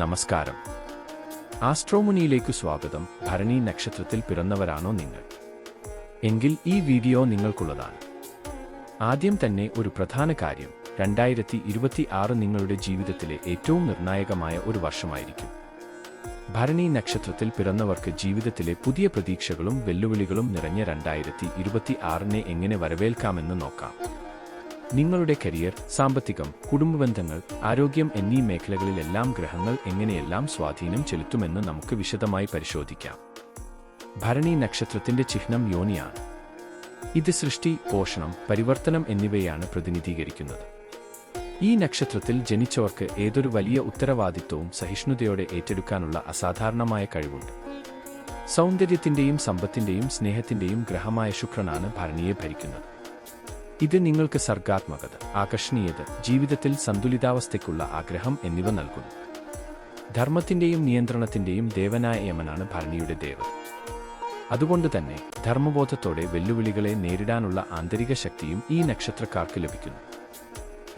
നമസ്കാരം. ആസ്ട്രോമുനിയിലേക്ക് സ്വാഗതം. ഭരണി നക്ഷത്രത്തിൽ പിറന്നവരാണോ നിങ്ങൾ? എങ്കിൽ ഈ വീഡിയോ നിങ്ങൾക്കുള്ളതാണ്. ആദ്യം തന്നെ ഒരു പ്രധാന കാര്യം. രണ്ടായിരത്തി ഇരുപത്തി ആറ് നിങ്ങളുടെ ജീവിതത്തിലെ ഏറ്റവും നിർണായകമായ ഒരു വർഷമായിരിക്കും. ഭരണി നക്ഷത്രത്തിൽ പിറന്നവർക്ക് ജീവിതത്തിലെ പുതിയ പ്രതീക്ഷകളും വെല്ലുവിളികളും നിറഞ്ഞ രണ്ടായിരത്തി ഇരുപത്തി ആറിനെ എങ്ങനെ വരവേൽക്കാമെന്ന് നോക്കാം. നിങ്ങളുടെ കരിയർ സാമ്പത്തികം കുടുംബബന്ധങ്ങൾ ആരോഗ്യം എന്നീ മേഖലകളിലെല്ലാം ഗ്രഹങ്ങൾ എങ്ങനെയെല്ലാം സ്വാധീനം ചെലുത്തുമെന്ന് നമുക്ക് വിശദമായി പരിശോധിക്കാം. ഭരണി നക്ഷത്രത്തിന്റെ ചിഹ്നം യോനിയാണ്. ഇത് സൃഷ്ടി പോഷണം പരിവർത്തനം എന്നിവയാണ് പ്രതിനിധീകരിക്കുന്നത്. ഈ നക്ഷത്രത്തിൽ ജനിച്ചവർക്ക് ഏതൊരു വലിയ ഉത്തരവാദിത്വവും സഹിഷ്ണുതയോടെ ഏറ്റെടുക്കാനുള്ള അസാധാരണമായ കഴിവുണ്ട്. സൗന്ദര്യത്തിന്റെയും സമ്പത്തിന്റെയും സ്നേഹത്തിന്റെയും ഗ്രഹമായ ശുക്രനാണ് ഭരണിയെ ഭരിക്കുന്നത്. ഇത് നിങ്ങൾക്ക് സർഗാത്മകത ആകർഷണീയത ജീവിതത്തിൽ സന്തുലിതാവസ്ഥയ്ക്കുള്ള ആഗ്രഹം എന്നിവ നൽകുന്നു. ധർമ്മത്തിന്റെയും നിയന്ത്രണത്തിന്റെയും ദേവനായ യമനാണ് ഭരണിയുടെ ദേവത അതുകൊണ്ട് തന്നെ ധർമ്മബോധത്തോടെ വെല്ലുവിളികളെ നേരിടാനുള്ള ആന്തരിക ശക്തിയും ഈ നക്ഷത്രക്കാർക്ക് ലഭിക്കുന്നു.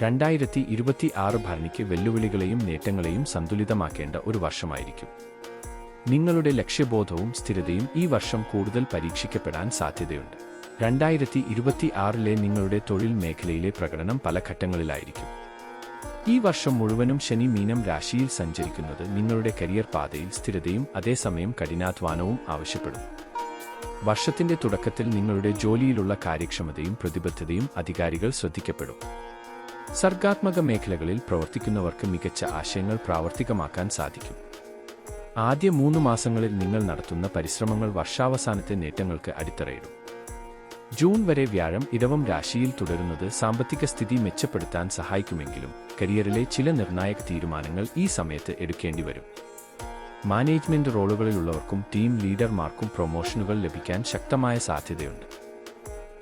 രണ്ടായിരത്തി ഇരുപത്തി ആറ് ഭരണിക്ക് വെല്ലുവിളികളെയും നേട്ടങ്ങളെയും സന്തുലിതമാക്കേണ്ട ഒരു വർഷമായിരിക്കും. നിങ്ങളുടെ ലക്ഷ്യബോധവും സ്ഥിരതയും ഈ വർഷം കൂടുതൽ പരീക്ഷിക്കപ്പെടാൻ സാധ്യതയുണ്ട്. രണ്ടായിരത്തി ഇരുപത്തി ആറിലെ നിങ്ങളുടെ തൊഴിൽ മേഖലയിലെ പ്രകടനം പല ഘട്ടങ്ങളിലായിരിക്കും. ഈ വർഷം മുഴുവനും ശനി മീനം രാശിയിൽ സഞ്ചരിക്കുന്നത് നിങ്ങളുടെ കരിയർ പാതയിൽ സ്ഥിരതയും അതേസമയം കഠിനാധ്വാനവും ആവശ്യപ്പെടും. വർഷത്തിന്റെ തുടക്കത്തിൽ നിങ്ങളുടെ ജോലിയിലുള്ള കാര്യക്ഷമതയും പ്രതിബദ്ധതയും അധികാരികൾ ശ്രദ്ധിക്കപ്പെടും. സർഗാത്മക മേഖലകളിൽ പ്രവർത്തിക്കുന്നവർക്ക് മികച്ച ആശയങ്ങൾ പ്രാവർത്തികമാക്കാൻ സാധിക്കും. ആദ്യ മൂന്ന് മാസങ്ങളിൽ നിങ്ങൾ നടത്തുന്ന പരിശ്രമങ്ങൾ വർഷാവസാനത്തെ നേട്ടങ്ങൾക്ക് അടിത്തറയിടും. ജൂൺ വരെ വ്യാഴം ഇടവം രാശിയിൽ തുടരുന്നത് സാമ്പത്തിക സ്ഥിതി മെച്ചപ്പെടുത്താൻ സഹായിക്കുമെങ്കിലും കരിയറിലെ ചില നിർണായക തീരുമാനങ്ങൾ ഈ സമയത്ത് എടുക്കേണ്ടി വരും. മാനേജ്മെന്റ് റോളുകളിലുള്ളവർക്കും ടീം ലീഡർമാർക്കും പ്രൊമോഷനുകൾ ലഭിക്കാൻ ശക്തമായ സാധ്യതയുണ്ട്.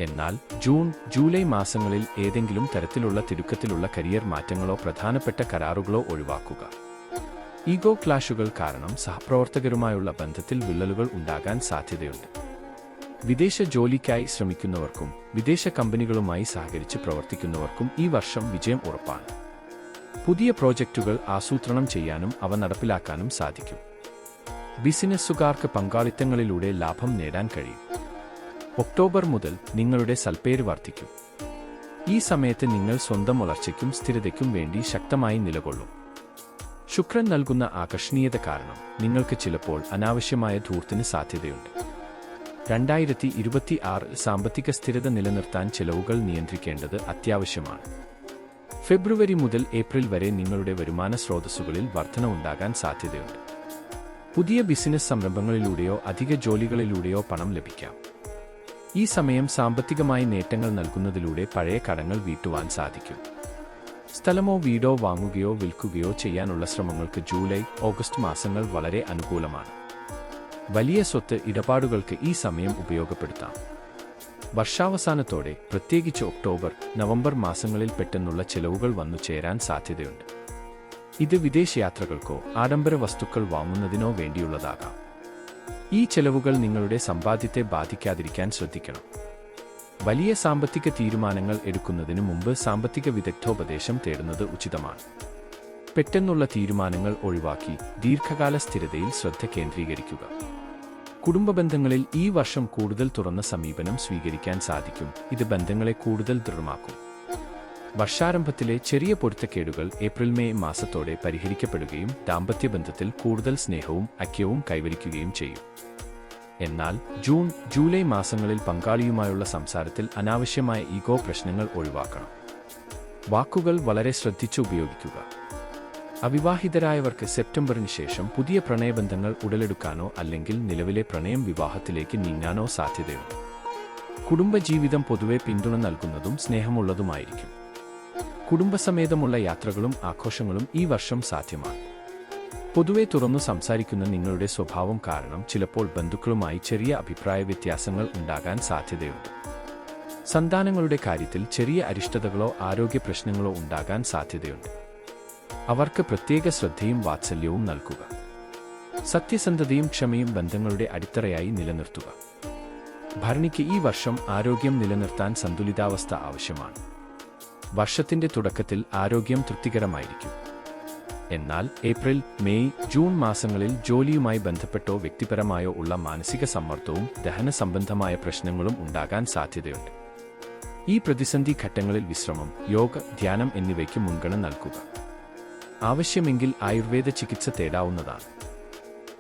എന്നാൽ ജൂൺ ജൂലൈ മാസങ്ങളിൽ ഏതെങ്കിലും തരത്തിലുള്ള തിടുക്കത്തിലുള്ള കരിയർ മാറ്റങ്ങളോ പ്രധാനപ്പെട്ട കരാറുകളോ ഒഴിവാക്കുക. ഈഗോ ക്ലാഷുകൾ കാരണം സഹപ്രവർത്തകരുമായുള്ള ബന്ധത്തിൽ വിള്ളലുകൾ ഉണ്ടാകാൻ സാധ്യതയുണ്ട്. വിദേശ ജോലിക്കായി ശ്രമിക്കുന്നവർക്കും വിദേശ കമ്പനികളുമായി സഹകരിച്ച് പ്രവർത്തിക്കുന്നവർക്കും ഈ വർഷം വിജയം ഉറപ്പാണ്. പുതിയ പ്രോജക്റ്റുകൾ ആസൂത്രണം ചെയ്യാനും അവ നടപ്പിലാക്കാനും സാധിക്കും. ബിസിനസ്സുകാർക്ക് പങ്കാളിത്തങ്ങളിലൂടെ ലാഭം നേടാൻ കഴിയും. ഒക്ടോബർ മുതൽ നിങ്ങളുടെ സൽപ്പേര് വർദ്ധിക്കും. ഈ സമയത്ത് നിങ്ങൾ സ്വന്തം വളർച്ചയ്ക്കും സ്ഥിരതയ്ക്കും വേണ്ടി ശക്തമായി നിലകൊള്ളും. ശുക്രൻ നൽകുന്ന ആകർഷണീയത കാരണം നിങ്ങൾക്ക് ചിലപ്പോൾ അനാവശ്യമായ ധൂർത്തിന് സാധ്യതയുണ്ട്. രണ്ടായിരത്തി ഇരുപത്തി ആറ് സാമ്പത്തിക സ്ഥിരത നിലനിർത്താൻ ചെലവുകൾ നിയന്ത്രിക്കേണ്ടത് അത്യാവശ്യമാണ്. ഫെബ്രുവരി മുതൽ ഏപ്രിൽ വരെ നിങ്ങളുടെ വരുമാന സ്രോതസ്സുകളിൽ വർധന ഉണ്ടാകാൻ സാധ്യതയുണ്ട്. പുതിയ ബിസിനസ് സംരംഭങ്ങളിലൂടെയോ അധിക ജോലികളിലൂടെയോ പണം ലഭിക്കാം. ഈ സമയം സാമ്പത്തികമായി നേട്ടങ്ങൾ നൽകുന്നതിലൂടെ പഴയ കടങ്ങൾ വീട്ടുവാൻ സാധിക്കും. സ്ഥലമോ വീടോ വാങ്ങുകയോ വിൽക്കുകയോ ചെയ്യാനുള്ള ശ്രമങ്ങൾക്ക് ജൂലൈ ഓഗസ്റ്റ് മാസങ്ങൾ വളരെ അനുകൂലമാണ്. വലിയ സ്വത്ത് ഇടപാടുകൾക്ക് ഈ സമയം ഉപയോഗപ്പെടുത്താം. വർഷാവസാനത്തോടെ പ്രത്യേകിച്ച് ഒക്ടോബർ നവംബർ മാസങ്ങളിൽ പെട്ടെന്നുള്ള ചെലവുകൾ വന്നു ചേരാൻ സാധ്യതയുണ്ട്. ഇത് വിദേശയാത്രകൾക്കോ ആഡംബര വസ്തുക്കൾ വാങ്ങുന്നതിനോ വേണ്ടിയുള്ളതാകാം. ഈ ചെലവുകൾ നിങ്ങളുടെ സമ്പാദ്യത്തെ ബാധിക്കാതിരിക്കാൻ ശ്രദ്ധിക്കണം. വലിയ സാമ്പത്തിക തീരുമാനങ്ങൾ എടുക്കുന്നതിന് മുമ്പ് സാമ്പത്തിക വിദഗ്ധോപദേശം തേടുന്നത് ഉചിതമാണ്. പെട്ടെന്നുള്ള തീരുമാനങ്ങൾ ഒഴിവാക്കി ദീർഘകാല സ്ഥിരതയിൽ ശ്രദ്ധ കേന്ദ്രീകരിക്കുക. കുടുംബ ബന്ധങ്ങളിൽ ഈ വർഷം കൂടുതൽ തുറന്ന സമീപനം സ്വീകരിക്കാൻ സാധിക്കും. ഇത് ബന്ധങ്ങളെ കൂടുതൽ ദൃഢമാക്കും. വർഷാരംഭത്തിലെ ചെറിയ പൊരുത്തക്കേടുകൾ ഏപ്രിൽ മെയ് മാസത്തോടെ പരിഹരിക്കപ്പെടുകയും ദാമ്പത്യബന്ധത്തിൽ കൂടുതൽ സ്നേഹവും ഐക്യവും കൈവരിക്കുകയും ചെയ്യും. എന്നാൽ ജൂൺ ജൂലൈ മാസങ്ങളിൽ പങ്കാളിയുമായുള്ള സംസാരത്തിൽ അനാവശ്യമായ ഈഗോ പ്രശ്നങ്ങൾ ഒഴിവാക്കണം. വാക്കുകൾ വളരെ ശ്രദ്ധിച്ചു ഉപയോഗിക്കുക. അവിവാഹിതരായവർക്ക് സെപ്റ്റംബറിന് ശേഷം പുതിയ പ്രണയബന്ധങ്ങൾ ഉടലെടുക്കാനോ അല്ലെങ്കിൽ നിലവിലെ പ്രണയം വിവാഹത്തിലേക്ക് നീങ്ങാനോ സാധ്യതയുണ്ട്. കുടുംബജീവിതം പൊതുവെ പിന്തുണ നൽകുന്നതും സ്നേഹമുള്ളതുമായിരിക്കും. കുടുംബസമേതമുള്ള യാത്രകളും ആഘോഷങ്ങളും ഈ വർഷം സാധ്യമാണ്. പൊതുവെ തുറന്നു സംസാരിക്കുന്ന നിങ്ങളുടെ സ്വഭാവം കാരണം ചിലപ്പോൾ ബന്ധുക്കളുമായി ചെറിയ അഭിപ്രായ വ്യത്യാസങ്ങൾ ഉണ്ടാകാൻ സാധ്യതയുണ്ട്. സന്താനങ്ങളുടെ കാര്യത്തിൽ ചെറിയ അരിഷ്ടതകളോ ആരോഗ്യ പ്രശ്നങ്ങളോ ഉണ്ടാകാൻ സാധ്യതയുണ്ട്. അവർക്ക് പ്രത്യേക ശ്രദ്ധയും വാത്സല്യവും നൽകുക. സത്യസന്ധതയും ക്ഷമയും ബന്ധങ്ങളുടെ അടിത്തറയായി നിലനിർത്തുക. ഭരണിക്ക് ഈ വർഷം ആരോഗ്യം നിലനിർത്താൻ സന്തുലിതാവസ്ഥ ആവശ്യമാണ്. വർഷത്തിന്റെ തുടക്കത്തിൽ ആരോഗ്യം തൃപ്തികരമായിരിക്കും. എന്നാൽ ഏപ്രിൽ മെയ് ജൂൺ മാസങ്ങളിൽ ജോലിയുമായി ബന്ധപ്പെട്ടോ വ്യക്തിപരമായോ ഉള്ള മാനസിക സമ്മർദ്ദവും ദഹന സംബന്ധമായ പ്രശ്നങ്ങളും ഉണ്ടാകാൻ സാധ്യതയുണ്ട്. ഈ പ്രതിസന്ധി ഘട്ടങ്ങളിൽ വിശ്രമം യോഗ ധ്യാനം എന്നിവയ്ക്ക് മുൻഗണന നൽകുക. ആവശ്യമെങ്കിൽ ആയുർവേദ ചികിത്സ തേടാവുന്നതാണ്.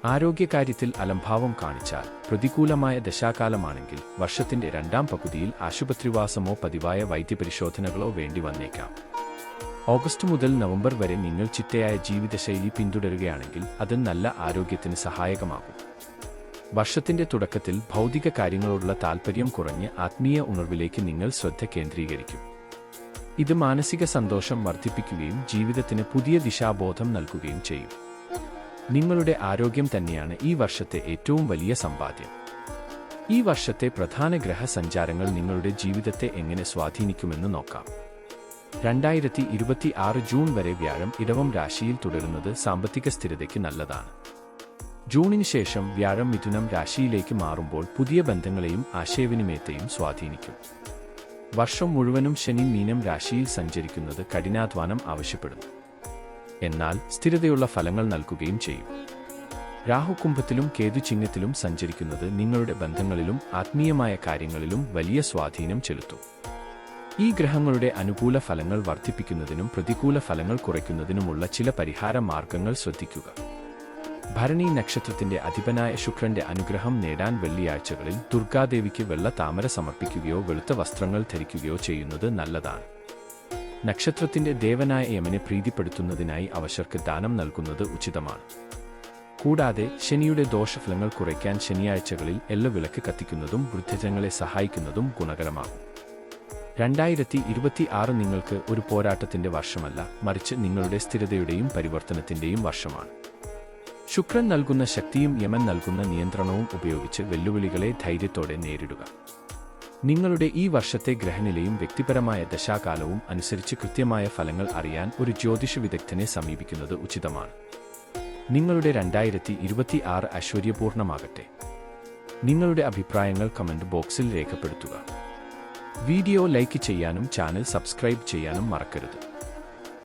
ആരോഗ്യകാര്യത്തിൽ അലംഭാവം കാണിച്ചാൽ പ്രതികൂലമായ ദശാകാലമാണെങ്കിൽ വർഷത്തിന്റെ രണ്ടാം പകുതിയിൽ ആശുപത്രിവാസമോ പതിവായ വൈദ്യപരിശോധനകളോ വേണ്ടി വന്നേക്കാം. ഓഗസ്റ്റ് മുതൽ നവംബർ വരെ നിങ്ങൾ ചിട്ടയായ ജീവിതശൈലി പിന്തുടരുകയാണെങ്കിൽ അത് നല്ല ആരോഗ്യത്തിന് സഹായകമാകും. വർഷത്തിന്റെ തുടക്കത്തിൽ ഭൗതിക കാര്യങ്ങളോടുള്ള താൽപ്പര്യം കുറഞ്ഞ് ആത്മീയ ഉണർവിലേക്ക് നിങ്ങൾ ശ്രദ്ധ കേന്ദ്രീകരിക്കും. ഇത് മാനസിക സന്തോഷം വർദ്ധിപ്പിക്കുകയും ജീവിതത്തിന് പുതിയ ദിശാബോധം നൽകുകയും ചെയ്യും. നിങ്ങളുടെ ആരോഗ്യം തന്നെയാണ് ഈ വർഷത്തെ ഏറ്റവും വലിയ സമ്പാദ്യം. ഈ വർഷത്തെ പ്രധാന ഗ്രഹസഞ്ചാരങ്ങൾ നിങ്ങളുടെ ജീവിതത്തെ എങ്ങനെ സ്വാധീനിക്കുമെന്ന് നോക്കാം. രണ്ടായിരത്തി ഇരുപത്തി ആറ് ജൂൺ വരെ വ്യാഴം ഇടവം രാശിയിൽ തുടരുന്നത് സാമ്പത്തിക സ്ഥിരതയ്ക്ക് നല്ലതാണ്. ജൂണിന് ശേഷം വ്യാഴം മിഥുനം രാശിയിലേക്ക് മാറുമ്പോൾ പുതിയ ബന്ധങ്ങളെയും ആശയവിനിമയത്തെയും സ്വാധീനിക്കും. വർഷം മുഴുവനും ശനി മീനം രാശിയിൽ സഞ്ചരിക്കുന്നത് കഠിനാധ്വാനം ആവശ്യപ്പെടുന്നു. എന്നാൽ സ്ഥിരതയുള്ള ഫലങ്ങൾ നൽകുകയും ചെയ്യും. രാഹു കുംഭത്തിലും കേതു ചിഹ്നത്തിലും സഞ്ചരിക്കുന്നത് നിങ്ങളുടെ ബന്ധങ്ങളിലും ആത്മീയമായ കാര്യങ്ങളിലും വലിയ സ്വാധീനം ചെലുത്തും. ഈ ഗ്രഹങ്ങളുടെ അനുകൂല ഫലങ്ങൾ വർദ്ധിപ്പിക്കുന്നതിനും പ്രതികൂല ഫലങ്ങൾ കുറയ്ക്കുന്നതിനുമുള്ള ചില പരിഹാര മാർഗങ്ങൾ ശ്രദ്ധിക്കുക. ഭരണി നക്ഷത്രത്തിന്റെ അധിപനായ ശുക്രന്റെ അനുഗ്രഹം നേടാൻ വെള്ളിയാഴ്ചകളിൽ ദുർഗാദേവിക്ക് വെള്ള താമര സമർപ്പിക്കുകയോ വെളുത്ത വസ്ത്രങ്ങൾ ധരിക്കുകയോ ചെയ്യുന്നത് നല്ലതാണ്. നക്ഷത്രത്തിന്റെ ദേവനായ യമനെ പ്രീതിപ്പെടുത്തുന്നതിനായി അവശർക്ക് ദാനം നൽകുന്നത് ഉചിതമാണ്. കൂടാതെ ശനിയുടെ ദോഷഫലങ്ങൾ കുറയ്ക്കാൻ ശനിയാഴ്ചകളിൽ എല്ല വിളക്ക് കത്തിക്കുന്നതും വൃദ്ധജനങ്ങളെ സഹായിക്കുന്നതും ഗുണകരമാകും. രണ്ടായിരത്തി ഇരുപത്തി ആറ് നിങ്ങൾക്ക് ഒരു പോരാട്ടത്തിന്റെ വർഷമല്ല മറിച്ച് നിങ്ങളുടെ സ്ഥിരതയുടെയും പരിവർത്തനത്തിന്റെയും വർഷമാണ്. ശുക്രൻ നൽകുന്ന ശക്തിയും യമൻ നൽകുന്ന നിയന്ത്രണവും ഉപയോഗിച്ച് വെല്ലുവിളികളെ ധൈര്യത്തോടെ നേരിടുക. നിങ്ങളുടെ ഈ വർഷത്തെ ഗ്രഹനിലയും വ്യക്തിപരമായ ദശാകാലവും അനുസരിച്ച് കൃത്യമായ ഫലങ്ങൾ അറിയാൻ ഒരു ജ്യോതിഷ വിദഗ്ധനെ സമീപിക്കുന്നത് ഉചിതമാണ്. നിങ്ങളുടെ രണ്ടായിരത്തി ഇരുപത്തി ആറ് ഐശ്വര്യപൂർണമാകട്ടെ നിങ്ങളുടെ അഭിപ്രായങ്ങൾ കമന്റ് ബോക്സിൽ രേഖപ്പെടുത്തുക. വീഡിയോ ലൈക്ക് ചെയ്യാനും ചാനൽ സബ്സ്ക്രൈബ് ചെയ്യാനും മറക്കരുത്.